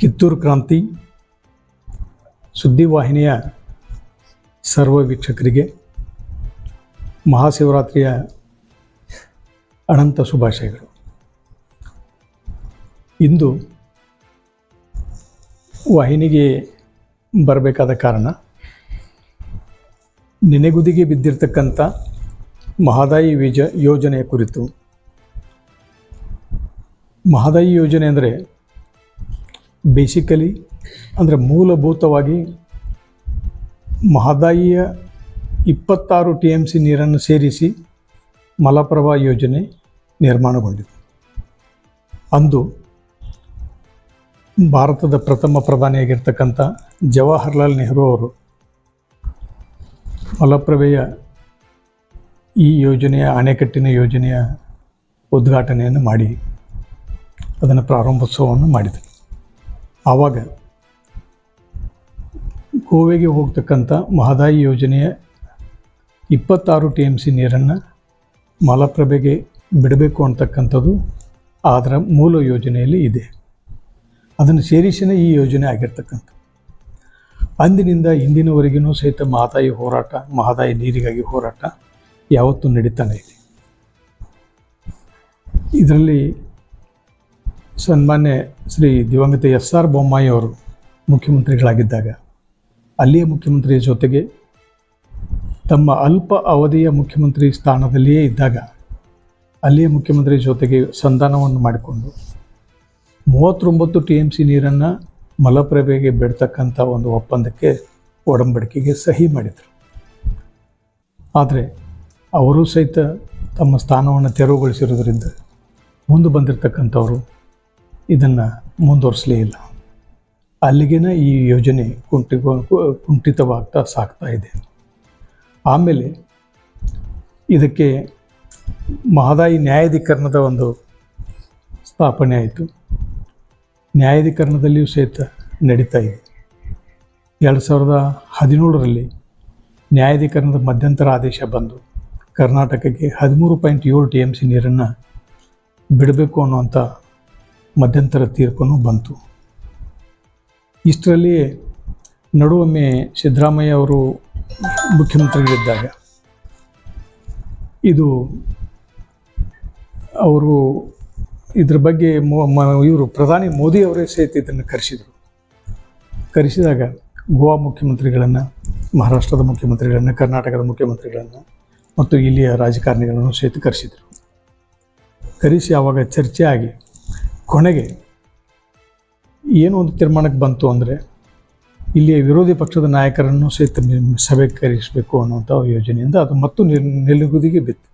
ಕಿತ್ತೂರು ಕ್ರಾಂತಿ ಸುದ್ದಿವಾಹಿನಿಯ ಸರ್ವ ವೀಕ್ಷಕರಿಗೆ ಮಹಾಶಿವರಾತ್ರಿಯ ಅನಂತ ಶುಭಾಶಯಗಳು. ಇಂದು ವಾಹಿನಿಗೆ ಬರಬೇಕಾದ ಕಾರಣ ನೆನೆಗುದಿಗೆ ಬಿದ್ದಿರತಕ್ಕಂಥ ಮಹದಾಯಿ ವಿಜ ಯೋಜನೆಯ ಕುರಿತು. ಮಹದಾಯಿ ಯೋಜನೆ ಅಂದರೆ ಬೇಸಿಕಲಿ ಅಂದರೆ ಮೂಲಭೂತವಾಗಿ ಮಹದಾಯಿಯ ಇಪ್ಪತ್ತಾರು ಟಿ ಎಂ ಸಿ ನೀರನ್ನು ಸೇರಿಸಿ ಮಲಪ್ರಭಾ ಯೋಜನೆ ನಿರ್ಮಾಣಗೊಂಡಿದೆ. ಅಂದು ಭಾರತದ ಪ್ರಥಮ ಪ್ರಧಾನಿಯಾಗಿರ್ತಕ್ಕಂಥ ಜವಾಹರ್ಲಾಲ್ ನೆಹರು ಅವರು ಮಲಪ್ರಭೆಯ ಈ ಯೋಜನೆಯ ಅಣೆಕಟ್ಟಿನ ಯೋಜನೆಯ ಉದ್ಘಾಟನೆಯನ್ನು ಮಾಡಿ, ಅದನ್ನು ಪ್ರಾರಂಭೋತ್ಸವವನ್ನು ಮಾಡಿದರು. ಆವಾಗ ಗೋವೆಗೆ ಹೋಗ್ತಕ್ಕಂಥ ಮಹದಾಯಿ ಯೋಜನೆಯ ಇಪ್ಪತ್ತಾರು ಟಿ ಎಂ ಸಿ ನೀರನ್ನು ಮಲಪ್ರಭೆಗೆ ಬಿಡಬೇಕು ಅಂತಕ್ಕಂಥದ್ದು ಅದರ ಮೂಲ ಯೋಜನೆಯಲ್ಲಿ ಇದೆ. ಅದನ್ನು ಸೇರಿಸಿನೇ ಈ ಯೋಜನೆ ಆಗಿರ್ತಕ್ಕಂಥ ಅಂದಿನಿಂದ ಇಂದಿನವರೆಗೂ ಸಹಿತ ಮಹದಾಯಿ ಹೋರಾಟ, ಮಹದಾಯಿ ನೀರಿಗಾಗಿ ಹೋರಾಟ ಯಾವತ್ತೂ ನಡೀತಾನೆ ಇದೆ ಇದರಲ್ಲಿ ಸನ್ಮಾನ್ಯ ಶ್ರೀ ದಿವಂಗತ ಎಸ್ ಆರ್ ಬೊಮ್ಮಾಯಿ ಅವರು ಮುಖ್ಯಮಂತ್ರಿಗಳಾಗಿದ್ದಾಗ, ಅಲ್ಲಿಯ ಮುಖ್ಯಮಂತ್ರಿಯ ಜೊತೆಗೆ ತಮ್ಮ ಅಲ್ಪ ಅವಧಿಯ ಮುಖ್ಯಮಂತ್ರಿ ಸ್ಥಾನದಲ್ಲಿಯೇ ಇದ್ದಾಗ, ಅಲ್ಲಿಯ ಮುಖ್ಯಮಂತ್ರಿ ಜೊತೆಗೆ ಸಂಧಾನವನ್ನು ಮಾಡಿಕೊಂಡು ಮೂವತ್ತೊಂಬತ್ತು ಟಿ ಎಂ ಸಿ ನೀರನ್ನು ಮಲಪ್ರಭೆಗೆ ಬಿಡ್ತಕ್ಕಂಥ ಒಂದು ಒಪ್ಪಂದಕ್ಕೆ ಒಡಂಬಡಿಕೆಗೆ ಸಹಿ ಮಾಡಿದರು. ಆದರೆ ಅವರು ಸಹಿತ ತಮ್ಮ ಸ್ಥಾನವನ್ನು ತೆರವುಗೊಳಿಸಿರೋದ್ರಿಂದ ಮುಂದೆ ಬಂದಿರತಕ್ಕಂಥವರು ಇದನ್ನು ಮುಂದುವರಿಸಲೇ ಇಲ್ಲ. ಅಲ್ಲಿಗೇನೆ ಈ ಯೋಜನೆ ಕುಂಠಿ ಕುಂಠಿತವಾಗ್ತಾ ಸಾಗ್ತಾ ಇದೆ. ಆಮೇಲೆ ಇದಕ್ಕೆ ಮಹದಾಯಿ ನ್ಯಾಯಾಧೀಕರಣದ ಒಂದು ಸ್ಥಾಪನೆ ಆಯಿತು. ನ್ಯಾಯಾಧೀಕರಣದಲ್ಲಿಯೂ ಸಹಿತ ನಡೀತಾ ಇದೆ. ಎರಡು ಸಾವಿರದ ಹದಿನೇಳರಲ್ಲಿ ನ್ಯಾಯಾಧೀಕರಣದ ಮಧ್ಯಂತರ ಆದೇಶ ಬಂದು ಕರ್ನಾಟಕಕ್ಕೆ ಹದಿಮೂರು ಪಾಯಿಂಟ್ ಏಳು ಟಿ ಎಂ ಸಿ ನೀರನ್ನು ಬಿಡಬೇಕು ಅನ್ನುವಂಥ ಮಧ್ಯಂತರ ತೀರ್ಪನ್ನು ಬಂತು. ಇಷ್ಟರಲ್ಲಿ ನಡುವೊಮ್ಮೆ ಸಿದ್ದರಾಮಯ್ಯ ಅವರು ಮುಖ್ಯಮಂತ್ರಿಗಳಿದ್ದಾಗ ಇದು ಅವರು ಇದ್ರ ಬಗ್ಗೆ ಇವರು ಪ್ರಧಾನಿ ಮೋದಿ ಅವರೇ ಸಹಿತ ಇದನ್ನು ಕರೆಸಿದರು. ಕರೆಸಿದಾಗ ಗೋವಾ ಮುಖ್ಯಮಂತ್ರಿಗಳನ್ನು, ಮಹಾರಾಷ್ಟ್ರದ ಮುಖ್ಯಮಂತ್ರಿಗಳನ್ನು, ಕರ್ನಾಟಕದ ಮುಖ್ಯಮಂತ್ರಿಗಳನ್ನು ಮತ್ತು ಇಲ್ಲಿಯ ರಾಜಕಾರಣಿಗಳನ್ನು ಸಹಿತ ಕರೆಸಿದರು. ಕರೆಸಿ ಆವಾಗ ಚರ್ಚೆ ಆಗಿ ಕೊನೆಗೆ ಏನು ಒಂದು ತೀರ್ಮಾನಕ್ಕೆ ಬಂತು ಅಂದರೆ ಇಲ್ಲಿಯ ವಿರೋಧಿ ಪಕ್ಷದ ನಾಯಕರನ್ನು ಸಹಿತ ಸಭೆ ಕರೆಸಬೇಕು ಅನ್ನುವಂಥ ಯೋಜನೆಯಿಂದ ಅದು ಮತ್ತು ನಿಲ್, ನಿಲುಗುದಿಗೆ ಬಿತ್ತು.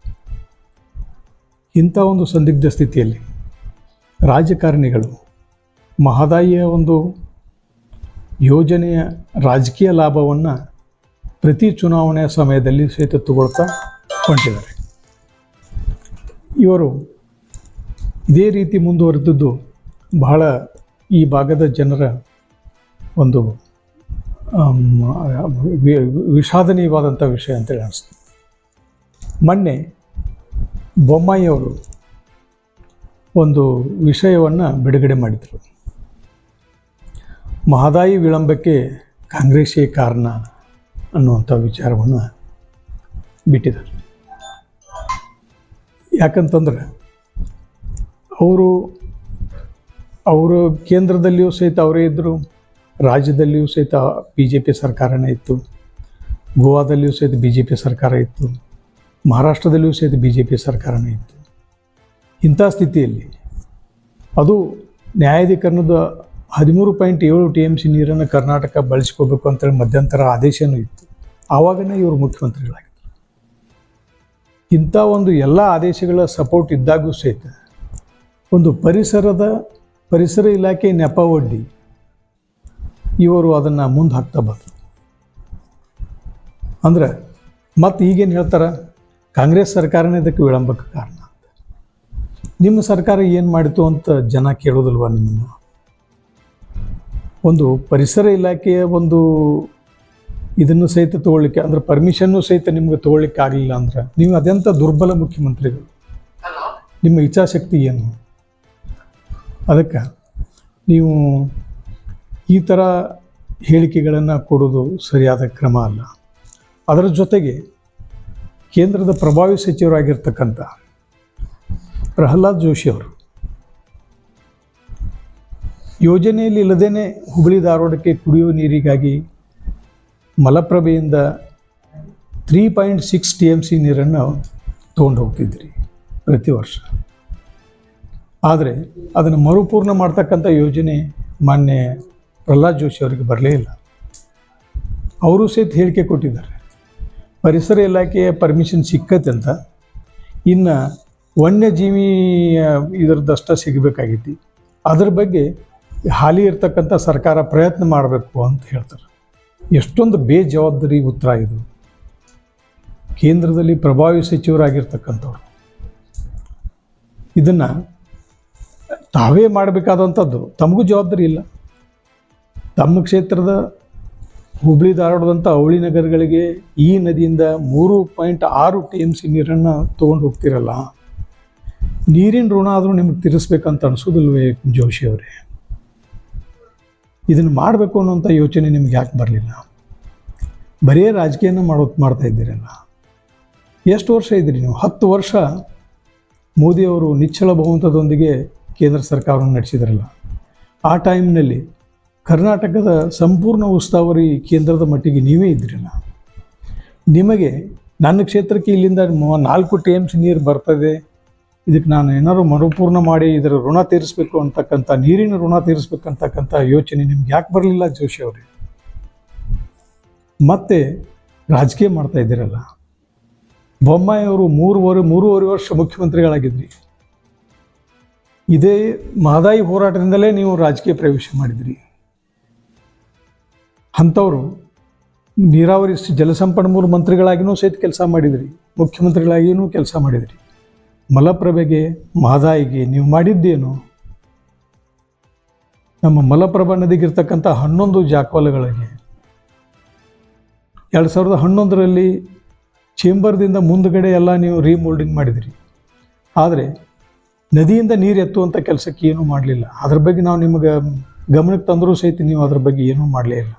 ಇಂಥ ಒಂದು ಸಂದಿಗ್ಧ ಸ್ಥಿತಿಯಲ್ಲಿ ರಾಜಕಾರಣಿಗಳು ಮಹದಾಯಿಯ ಒಂದು ಯೋಜನೆಯ ರಾಜಕೀಯ ಲಾಭವನ್ನು ಪ್ರತಿ ಚುನಾವಣೆಯ ಸಮಯದಲ್ಲಿ ಸಹಿತ ತಗೊಳ್ತಾ ಹೊಂಟಿದ್ದಾರೆ. ಇವರು ಇದೇ ರೀತಿ ಮುಂದುವರೆದದ್ದು ಬಹಳ ಈ ಭಾಗದ ಜನರ ಒಂದು ವಿಷಾದನೀಯವಾದಂಥ ವಿಷಯ ಅಂತೇಳಿ ಅನಿಸ್ತು. ಮೊನ್ನೆ ಬೊಮ್ಮಾಯಿಯವರು ಒಂದು ವಿಷಯವನ್ನು ಬಿಡುಗಡೆ ಮಾಡಿದರು. ಮಹದಾಯಿ ವಿಳಂಬಕ್ಕೆ ಕಾಂಗ್ರೆಸ್ಸೇ ಕಾರಣ ಅನ್ನುವಂಥ ವಿಚಾರವನ್ನು ಬಿಟ್ಟಿದ್ದಾರೆ. ಯಾಕಂತಂದ್ರೆ ಅವರು ಅವರು ಕೇಂದ್ರದಲ್ಲಿಯೂ ಸಹಿತ ಅವರೇ ಇದ್ದರು. ರಾಜ್ಯದಲ್ಲಿಯೂ ಸಹಿತ ಬಿ ಜೆ ಪಿ ಸರ್ಕಾರನೇ ಇತ್ತು. ಗೋವಾದಲ್ಲಿಯೂ ಸಹಿತ ಬಿ ಜೆ ಪಿ ಸರ್ಕಾರ ಇತ್ತು. ಮಹಾರಾಷ್ಟ್ರದಲ್ಲಿಯೂ ಸಹಿತ ಬಿ ಜೆ ಪಿ ಸರ್ಕಾರನೇ ಇತ್ತು. ಇಂಥ ಸ್ಥಿತಿಯಲ್ಲಿ ಅದು ನ್ಯಾಯಾಧಿಕರಣದ ಹದಿಮೂರು ಪಾಯಿಂಟ್ ಏಳು ಟಿ ಎಂ ಸಿ ನೀರನ್ನು ಕರ್ನಾಟಕ ಬಳಸ್ಕೋಬೇಕು ಅಂತೇಳಿ ಮಧ್ಯಂತರ ಆದೇಶನೂ ಇತ್ತು. ಆವಾಗನೇ ಇವರು ಮುಖ್ಯಮಂತ್ರಿಗಳಾಗಿದ್ದರು. ಇಂಥ ಒಂದು ಎಲ್ಲ ಆದೇಶಗಳ ಸಪೋರ್ಟ್ ಇದ್ದಾಗೂ ಸಹಿತ ಒಂದು ಪರಿಸರದ, ಪರಿಸರ ಇಲಾಖೆ ನೆಪ ಒಡ್ಡಿ. ಇವರು ಅದನ್ನು ಮುಂದೆ ಹಾಕ್ತಾ ಬಂದರು. ಅಂದ್ರೆ ಮತ್ತು ಈಗೇನು ಹೇಳ್ತಾರೆ? ಕಾಂಗ್ರೆಸ್ ಸರ್ಕಾರನೇ ಇದಕ್ಕೆ ವಿಳಂಬಕ್ಕೆ ಕಾರಣ ಅಂತ. ನಿಮ್ಮ ಸರ್ಕಾರ ಏನು ಮಾಡಿತು ಅಂತ ಜನ ಕೇಳೋದಿಲ್ವ ನಿಮ್ಮನ್ನು? ಒಂದು ಪರಿಸರ ಇಲಾಖೆಯ ಒಂದು ಇದನ್ನು ಸಹಿತ ತೊಗೊಳ್ಳಿಕ್ಕೆ, ಅಂದ್ರೆ ಪರ್ಮಿಷನ್ನು ಸಹಿತ ನಿಮಗೆ ತೊಗೊಳ್ಳಿಕ್ಕೆ ಆಗಲಿಲ್ಲ ಅಂದ್ರೆ, ನೀವು ಅದೆಂಥ ದುರ್ಬಲ ಮುಖ್ಯಮಂತ್ರಿಗಳು? ನಿಮ್ಮ ಇಚ್ಛಾಶಕ್ತಿ ಏನು? ಅದಕ್ಕೆ ನೀವು ಈ ಥರ ಹೇಳಿಕೆಗಳನ್ನು ಕೊಡೋದು ಸರಿಯಾದ ಕ್ರಮ ಅಲ್ಲ. ಅದರ ಜೊತೆಗೆ ಕೇಂದ್ರದ ಪ್ರಭಾವಿ ಸಚಿವರಾಗಿರ್ತಕ್ಕಂಥ ಪ್ರಹ್ಲಾದ್ ಜೋಶಿ ಅವರು ಯೋಜನೆಯಲ್ಲಿ ಇಲ್ಲದೇ ಹುಬ್ಬಳ್ಳಿ ಧಾರವಾಡಕ್ಕೆ ಕುಡಿಯುವ ನೀರಿಗಾಗಿ ಮಲಪ್ರಭೆಯಿಂದ three point six T M C ನೀರನ್ನು ತೊಗೊಂಡು ಹೋಗ್ತಿದ್ರಿ ಪ್ರತಿ ವರ್ಷ. ಆದರೆ ಅದನ್ನು ಮರುಪೂರ್ಣ ಮಾಡ್ತಕ್ಕಂಥ ಯೋಜನೆ ಮಾನ್ಯ ಪ್ರಹ್ಲಾದ್ ಜೋಶಿ ಅವರಿಗೆ ಬರಲೇ ಇಲ್ಲ. ಅವರು ಸಹಿತ ಹೇಳಿಕೆ ಕೊಟ್ಟಿದ್ದಾರೆ. ಪರಿಸರ ಇಲಾಖೆಯ ಪರ್ಮಿಷನ್ ಸಿಕ್ಕತ್ತೆ ಅಂತ. ಇನ್ನು ವನ್ಯಜೀವಿ ಇದರದಷ್ಟ ಸಿಗಬೇಕಾಗೈತಿ. ಅದ್ರ ಬಗ್ಗೆ ಹಾಲಿ ಇರ್ತಕ್ಕಂಥ ಸರ್ಕಾರ ಪ್ರಯತ್ನ ಮಾಡಬೇಕು ಅಂತ ಹೇಳ್ತಾರೆ. ಎಷ್ಟೊಂದು ಬೇಜವಾಬ್ದಾರಿ ಉತ್ತರ ಇದು. ಕೇಂದ್ರದಲ್ಲಿ ಪ್ರಭಾವಿ ಸಚಿವರಾಗಿರ್ತಕ್ಕಂಥವ್ರು. ಇದನ್ನು ತಾವೇ ಮಾಡಬೇಕಾದಂಥದ್ದು. ತಮಗೂ ಜವಾಬ್ದಾರಿ ಇಲ್ಲ. ತಮ್ಮ ಕ್ಷೇತ್ರದ ಹುಬ್ಳಿ ಧಾರವಾಡದಂಥ ಅವಳಿ ನಗರಗಳಿಗೆ ಈ ನದಿಯಿಂದ ಮೂರು ಪಾಯಿಂಟ್ ಆರು ಟಿ ಎಂ ಸಿ ನೀರನ್ನು ತೊಗೊಂಡು ಹೋಗ್ತಿರಲ್ಲ. ನೀರಿನ ಋಣ ಆದರೂ ನಿಮಗೆ ತೀರಿಸ್ಬೇಕಂತ ಅನಿಸೋದಿಲ್ವೇ ಜೋಶಿ ಅವರೇ? ಇದನ್ನು ಮಾಡಬೇಕು ಅನ್ನೋಂಥ ಯೋಚನೆ ನಿಮ್ಗೆ ಯಾಕೆ ಬರಲಿಲ್ಲ? ಬರೀ ರಾಜಕೀಯನ ಮಾಡೋ ಮಾಡ್ತಾ ಇದ್ದೀರಲ್ಲ. ಎಷ್ಟು ವರ್ಷ ಇದ್ದೀರಿ ನೀವು? ಹತ್ತು ವರ್ಷ ಮೋದಿಯವರು ನಿಚ್ಚಳ ಬಹುಮತದೊಂದಿಗೆ ಕೇಂದ್ರ ಸರ್ಕಾರವನ್ನು ನಡೆಸಿದ್ರಲ್ಲ. ಆ ಟೈಮ್ನಲ್ಲಿ ಕರ್ನಾಟಕದ ಸಂಪೂರ್ಣ ಉಸ್ತುವಾರಿ ಕೇಂದ್ರದ ಮಟ್ಟಿಗೆ ನೀವೇ ಇದ್ದಿರಲ್ಲ. ನಿಮಗೆ ನನ್ನ ಕ್ಷೇತ್ರಕ್ಕೆ ಇಲ್ಲಿಂದ ನಾಲ್ಕು ಟಿ ಎಂ ಸಿ ನೀರು ಬರ್ತದೆ. ಇದಕ್ಕೆ ನಾನು ಏನಾದರೂ ಮರುಪೂರ್ಣ ಮಾಡಿ ಇದರ ಋಣ ತೀರಿಸಬೇಕು ಅಂತಕ್ಕಂಥ, ನೀರಿನ ಋಣ ತೀರಿಸ್ಬೇಕಂತಕ್ಕಂಥ ಯೋಚನೆ ನಿಮ್ಗೆ ಯಾಕೆ ಬರಲಿಲ್ಲ ಜೋಶಿ ಅವರೇ? ಮತ್ತೆ ರಾಜಕೀಯ ಮಾಡ್ತಾ ಇದ್ದೀರಲ್ಲ. ಬೊಮ್ಮಾಯಿಯವರು ಮೂರುವರೆ ಮೂರುವರೆ ವರ್ಷ ಮುಖ್ಯಮಂತ್ರಿಗಳಾಗಿದ್ರಿ. ಇದೇ ಮಹದಾಯಿ ಹೋರಾಟದಿಂದಲೇ ನೀವು ರಾಜಕೀಯ ಪ್ರವೇಶ ಮಾಡಿದ್ರಿ. ಅಂಥವರು ನೀರಾವರಿ ಜಲಸಂಪನ್ಮೂಲ ಮಂತ್ರಿಗಳಾಗಿಯೂ ಸಹಿತ ಕೆಲಸ ಮಾಡಿದ್ರಿ ಮುಖ್ಯಮಂತ್ರಿಗಳಾಗಿಯೂ ಕೆಲಸ ಮಾಡಿದ್ರಿ. ಮಲಪ್ರಭೆಗೆ, ಮಹದಾಯಿಗೆ ನೀವು ಮಾಡಿದ್ದೇನು? ನಮ್ಮ ಮಲಪ್ರಭಾ ನದಿಗಿರ್ತಕ್ಕಂಥ ಹನ್ನೊಂದು ಜಾಕ್ವಾಲಗಳಿಗೆ ಎರಡು ಸಾವಿರದ ಹನ್ನೊಂದರಲ್ಲಿ ಚೇಂಬರ್ದಿಂದ ಮುಂದುಗಡೆ ಎಲ್ಲ ನೀವು ರೀಮೋಲ್ಡಿಂಗ್ ಮಾಡಿದಿರಿ. ಆದರೆ ನದಿಯಿಂದ ನೀರು ಎತ್ತುವಂಥ ಕೆಲಸಕ್ಕೆ ಏನೂ ಮಾಡಲಿಲ್ಲ. ಅದ್ರ ಬಗ್ಗೆ ನಾವು ನಿಮಗೆ ಗಮನಕ್ಕೆ ತಂದರೂ ಸಹಿತ ನೀವು ಅದ್ರ ಬಗ್ಗೆ ಏನೂ ಮಾಡಲೇ ಇಲ್ಲ.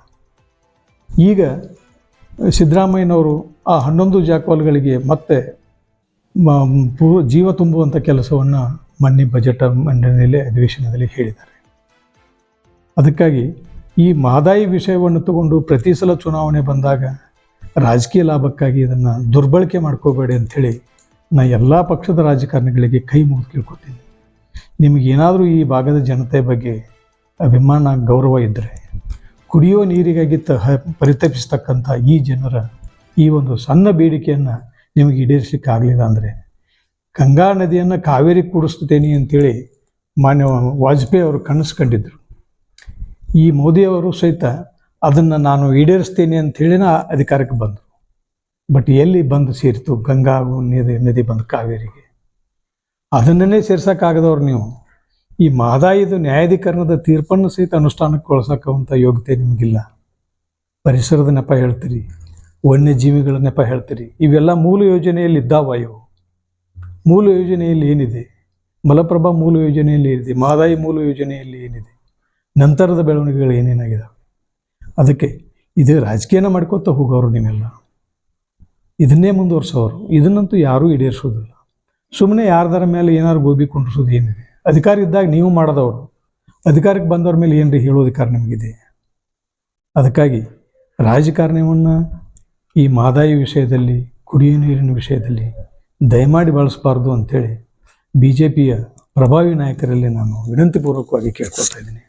ಈಗ ಸಿದ್ದರಾಮಯ್ಯನವರು ಆ ಹನ್ನೊಂದು ಜಾಕ್ವಾಲ್ಗಳಿಗೆ ಮತ್ತೆ ಪೂರ್ವ ಜೀವ ತುಂಬುವಂಥ ಕೆಲಸವನ್ನು ಮನ್ನಿ ಬಜೆಟ್ ಮಂಡನೆಯಲ್ಲಿ ಅಧಿವೇಶನದಲ್ಲಿ ಹೇಳಿದ್ದಾರೆ. ಅದಕ್ಕಾಗಿ ಈ ಮಹದಾಯಿ ವಿಷಯವನ್ನು ತಗೊಂಡು ಪ್ರತಿ ಸಲ ಚುನಾವಣೆ ಬಂದಾಗ ರಾಜಕೀಯ ಲಾಭಕ್ಕಾಗಿ ಇದನ್ನು ದುರ್ಬಳಕೆ ಮಾಡ್ಕೋಬೇಡಿ ಅಂಥೇಳಿ ನಾ ಎಲ್ಲ ಪಕ್ಷದ ರಾಜಕಾರಣಿಗಳಿಗೆ ಕೈ ಮುಗಿದು ಕೇಳ್ಕೊತೀನಿ. ನಿಮಗೇನಾದರೂ ಈ ಭಾಗದ ಜನತೆ ಬಗ್ಗೆ ಅಭಿಮಾನ, ಗೌರವ ಇದ್ದರೆ ಕುಡಿಯೋ ನೀರಿಗಾಗಿ ತ ಪರಿತಪಿಸ್ತಕ್ಕಂಥ ಈ ಜನರ ಈ ಒಂದು ಸಣ್ಣ ಬೇಡಿಕೆಯನ್ನು ನಿಮಗೆ ಈಡೇರಿಸಲಿಕ್ಕೆ ಆಗಲಿಲ್ಲ ಅಂದರೆ ಗಂಗಾ ನದಿಯನ್ನು ಕಾವೇರಿ ಕೂಡಿಸ್ತೇನೆ ಅಂತೇಳಿ ಮಾನ್ಯ ವಾಜಪೇಯಿ ಅವರು ಕನಸು ಕಂಡಿದ್ದರು ಈ ಮೋದಿಯವರು ಸಹಿತ ಅದನ್ನು ನಾನು ಈಡೇರಿಸ್ತೇನೆ ಅಂಥೇಳಿನ ಅಧಿಕಾರಕ್ಕೆ ಬಂದರು ಬಟ್ ಎಲ್ಲಿ ಬಂದು ಸೇರಿತು? ಗಂಗಾ ನದಿ ನದಿ ಬಂದು ಕಾವೇರಿಗೆ. ಅದನ್ನೇ ಸೇರ್ಸೋಕ್ಕಾಗದವ್ರು ನೀವು. ಈ ಮಹದಾಯಿದು ನ್ಯಾಯಾಧೀಕರಣದ ತೀರ್ಪನ್ನು ಸಹಿತ ಅನುಷ್ಠಾನಕ್ಕೊಳಿಸೋಕ್ಕಂಥ ಯೋಗ್ಯತೆ ನಿಮಗಿಲ್ಲ. ಪರಿಸರದ ನೆಪ ಹೇಳ್ತೀರಿ, ವನ್ಯಜೀವಿಗಳ ನೆಪ ಹೇಳ್ತೀರಿ. ಇವೆಲ್ಲ ಮೂಲ ಯೋಜನೆಯಲ್ಲಿ ಇದ್ದಾವ ಇವು. ಮೂಲ ಯೋಜನೆಯಲ್ಲಿ ಏನಿದೆ? ಮಲಪ್ರಭಾ ಮೂಲ ಯೋಜನೆಯಲ್ಲಿ ಏನಿದೆ? ಮಹದಾಯಿ ಮೂಲ ಯೋಜನೆಯಲ್ಲಿ ಏನಿದೆ? ನಂತರದ ಬೆಳವಣಿಗೆಗಳು ಏನೇನಾಗಿದ್ದಾವೆ ಅದಕ್ಕೆ ಇದು ರಾಜಕೀಯನ ಮಾಡ್ಕೋತ ಹೋಗೋರು ನೀವೆಲ್ಲ. ಇದನ್ನೇ ಮುಂದುವರ್ಸೋರು. ಇದನ್ನಂತೂ ಯಾರೂ ಈಡೇರಿಸೋದಿಲ್ಲ. ಸುಮ್ಮನೆ ಯಾರ್ದಾರ ಮೇಲೆ ಏನಾದ್ರು ಗೋಬಿ ಕುಂಡ್ರಿಸೋದು ಏನಿದೆ? ಅಧಿಕಾರ ಇದ್ದಾಗ ನೀವು ಮಾಡದವರು. ಅಧಿಕಾರಕ್ಕೆ ಬಂದವ್ರ ಮೇಲೆ ಏನ್ರಿ ಹೇಳೋ ಅಧಿಕಾರ ನಿಮಗಿದೆ? ಅದಕ್ಕಾಗಿ ರಾಜಕಾರಣವನ್ನು ಈ ಮಾದಾಯಿ ವಿಷಯದಲ್ಲಿ, ಕುಡಿಯ ನೀರಿನ ವಿಷಯದಲ್ಲಿ ದಯಮಾಡಿ ಬಳಸಬಾರ್ದು ಅಂಥೇಳಿ ಬಿ ಜೆ ಪಿಯ ಪ್ರಭಾವಿ ನಾಯಕರಲ್ಲಿ ನಾನು ವಿನಂತಿಪೂರ್ವಕವಾಗಿ ಕೇಳ್ಕೊಳ್ತಾ ಇದ್ದೀನಿ.